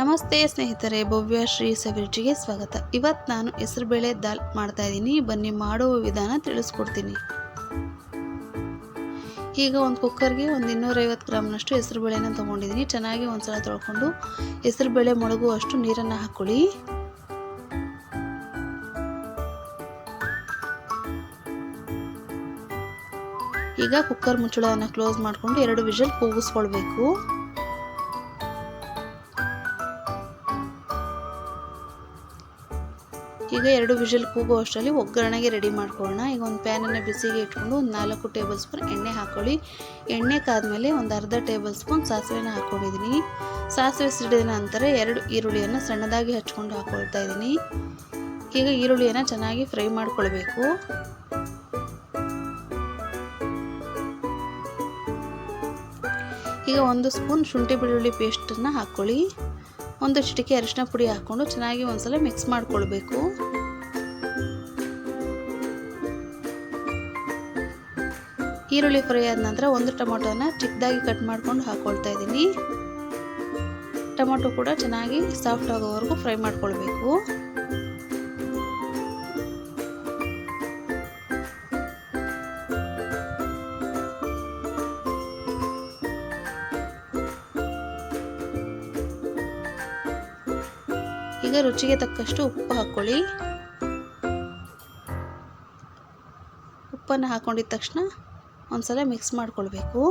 ನಮಸ್ತೆ ಸ್ನೇಹಿತರೆ, ಭವ್ಯ ಶ್ರೀ ಸವಿರುಚಿಗೆ ಸ್ವಾಗತ. ಇವತ್ತು ನಾನು ಹೆಸರುಬೇಳೆ ದಾಲ್ ಮಾಡ್ತಾ ಇದ್ದೀನಿ. ಬನ್ನಿ, ಮಾಡುವ ವಿಧಾನ ತಿಳಿಸ್ಕೊಡ್ತೀನಿ. ಈಗ ಒಂದು ಕುಕ್ಕರ್ಗೆ ಒಂದು ಇನ್ನೂರೈವತ್ತು ಗ್ರಾಮ್ನಷ್ಟು ಹೆಸರುಬೇಳೆನ ತೊಗೊಂಡಿದ್ದೀನಿ. ಚೆನ್ನಾಗಿ ಒಂದ್ಸಲ ತೊಳ್ಕೊಂಡು ಹೆಸರುಬೇಳೆ ಮೊಳಗುವಷ್ಟು ನೀರನ್ನು ಹಾಕ್ಕೊಳ್ಳಿ ಈಗ ಕುಕ್ಕರ್ ಮುಚ್ಚಳವನ್ನು ಕ್ಲೋಸ್ ಮಾಡಿಕೊಂಡು ಎರಡು ವಿಷಲ್ ಕೂಗಿಸ್ಕೊಳ್ಬೇಕು. ಈಗ ಎರಡು ವಿಷಲ್ ಕೂಗೋ ಅಷ್ಟರಲ್ಲಿ ಒಗ್ಗರಣೆಗೆ ರೆಡಿ ಮಾಡ್ಕೊಳ್ಳೋಣ. ಈಗ ಒಂದು ಪ್ಯಾನನ್ನು ಬಿಸಿಗೆ ಇಟ್ಕೊಂಡು ಒಂದು ನಾಲ್ಕು ಟೇಬಲ್ ಸ್ಪೂನ್ ಎಣ್ಣೆ ಹಾಕ್ಕೊಳ್ಳಿ ಎಣ್ಣೆ ಕಾದ್ಮೇಲೆ ಒಂದು ಅರ್ಧ ಟೇಬಲ್ ಸ್ಪೂನ್ ಸಾಸಿವೆನ ಹಾಕ್ಕೊಂಡಿದ್ದೀನಿ ಸಾಸಿವೆ ಸಿಡಿದ ನಂತರ ಎರಡು ಈರುಳ್ಳಿಯನ್ನು ಸಣ್ಣದಾಗಿ ಹಚ್ಕೊಂಡು ಹಾಕ್ಕೊಳ್ತಾ ಇದ್ದೀನಿ. ಈಗ ಈರುಳ್ಳಿಯನ್ನು ಚೆನ್ನಾಗಿ ಫ್ರೈ ಮಾಡ್ಕೊಳ್ಬೇಕು. ಈಗ ಒಂದು ಸ್ಪೂನ್ ಶುಂಠಿ ಬೆಳ್ಳುಳ್ಳಿ ಪೇಸ್ಟನ್ನು ಹಾಕ್ಕೊಳ್ಳಿ ಒಂದು ಚಿಟಿಕೆ ಅರಿಶಿನ ಪುಡಿ ಹಾಕ್ಕೊಂಡು ಚೆನ್ನಾಗಿ ಒಂದ್ಸಲ ಮಿಕ್ಸ್ ಮಾಡ್ಕೊಳ್ಬೇಕು. ಈರುಳ್ಳಿ ಫ್ರೈ ಆದ ನಂತರ ಒಂದು ಟೊಮೊಟೊನ ಚಿಕ್ಕದಾಗಿ ಕಟ್ ಮಾಡ್ಕೊಂಡು ಹಾಕ್ಕೊಳ್ತಾ ಇದ್ದೀನಿ. ಟೊಮೊಟೊ ಕೂಡ ಚೆನ್ನಾಗಿ ಸಾಫ್ಟ್ ಆಗೋವರೆಗೂ ಫ್ರೈ ಮಾಡ್ಕೊಳ್ಬೇಕು. ರುಚಿಗೆ ತಕ್ಕಷ್ಟು ಉಪ್ಪು ಹಾಕ್ಕೊಳ್ಳಿ ಉಪ್ಪನ್ನು ಹಾಕೊಂಡಿದ ತಕ್ಷಣ ಒಂದ್ಸಲ ಮಿಕ್ಸ್ ಮಾಡ್ಕೊಳ್ಬೇಕು.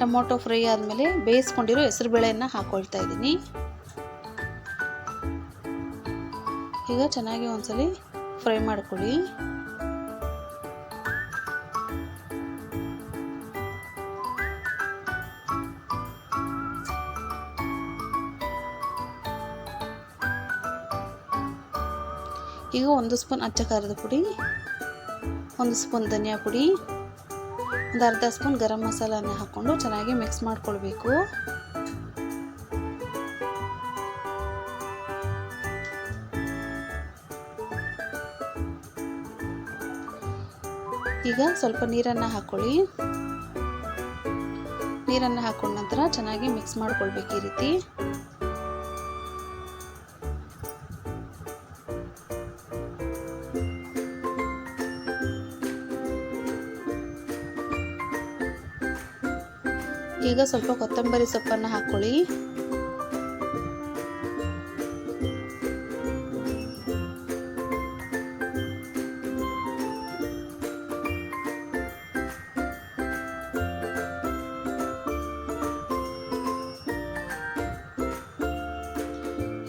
ಟೊಮೊಟೊ ಫ್ರೈ ಆದಮೇಲೆ ಬೇಯಿಸ್ಕೊಂಡಿರೋ ಹೆಸರುಬೇಳೆಯನ್ನು ಹಾಕ್ಕೊಳ್ತಾ ಇದ್ದೀನಿ. ಈಗ ಚೆನ್ನಾಗಿ ಒಂದ್ಸಲಿ ಫ್ರೈ ಮಾಡ್ಕೊಳ್ಳಿ. ಈಗ ಒಂದು ಸ್ಪೂನ್ ಅಚ್ಚ ಖಾರದ ಪುಡಿ, ಒಂದು ಸ್ಪೂನ್ ಧನಿಯಾ ಪುಡಿ, ಒಂದು ಅರ್ಧ ಸ್ಪೂನ್ ಗರಂ ಮಸಾಲನ ಹಾಕ್ಕೊಂಡು ಚೆನ್ನಾಗಿ ಮಿಕ್ಸ್ ಮಾಡ್ಕೊಳ್ಬೇಕು. ಈಗ ಸ್ವಲ್ಪ ನೀರನ್ನು ಹಾಕ್ಕೊಳ್ಳಿ ನೀರನ್ನು ಹಾಕೊಂಡ ನಂತರ ಚೆನ್ನಾಗಿ ಮಿಕ್ಸ್ ಮಾಡ್ಕೊಳ್ಬೇಕು ಈ ರೀತಿ. ಈಗ ಸ್ವಲ್ಪ ಕೊತ್ತಂಬರಿ ಸೊಪ್ಪನ್ನು ಹಾಕ್ಕೊಳ್ಳಿ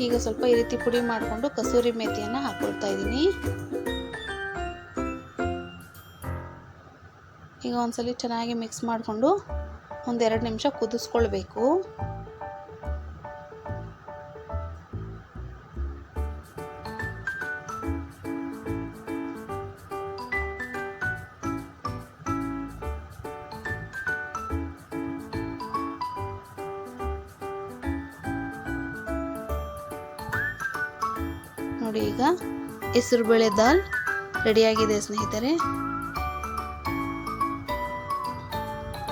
ಈಗ ಸ್ವಲ್ಪ ಈ ರೀತಿ ಪುಡಿ ಮಾಡಿಕೊಂಡು ಕಸೂರಿ ಮೇಥಿಯನ್ನು ಹಾಕ್ಕೊಳ್ತಾ ಇದ್ದೀನಿ. ಈಗ ಒಂದ್ಸಲಿ ಚೆನ್ನಾಗಿ ಮಿಕ್ಸ್ ಮಾಡಿಕೊಂಡು ಒಂದೆರಡು ನಿಮಿಷ ಕುದಿಸ್ಕೊಳ್ಬೇಕು. ನೋಡಿ ಈಗ. ಹೆಸರುಬೇಳೆ ದಾಲ್ ರೆಡಿಯಾಗಿದೆ ಸ್ನೇಹಿತರೆ.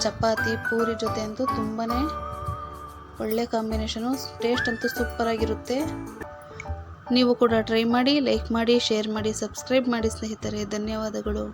ಚಪಾತಿ, ಪೂರಿ ಜೊತೆ ಅಂತೂ ತುಂಬಾ ಒಳ್ಳೆ ಕಾಂಬಿನೇಷನು ಟೇಸ್ಟ್ ಅಂತೂ ಸೂಪರಾಗಿರುತ್ತೆ ನೀವು ಕೂಡ ಟ್ರೈ ಮಾಡಿ ಲೈಕ್ ಮಾಡಿ ಶೇರ್ ಮಾಡಿ ಸಬ್ಸ್ಕ್ರೈಬ್ ಮಾಡಿ ಸ್ನೇಹಿತರೆ. ಧನ್ಯವಾದಗಳು.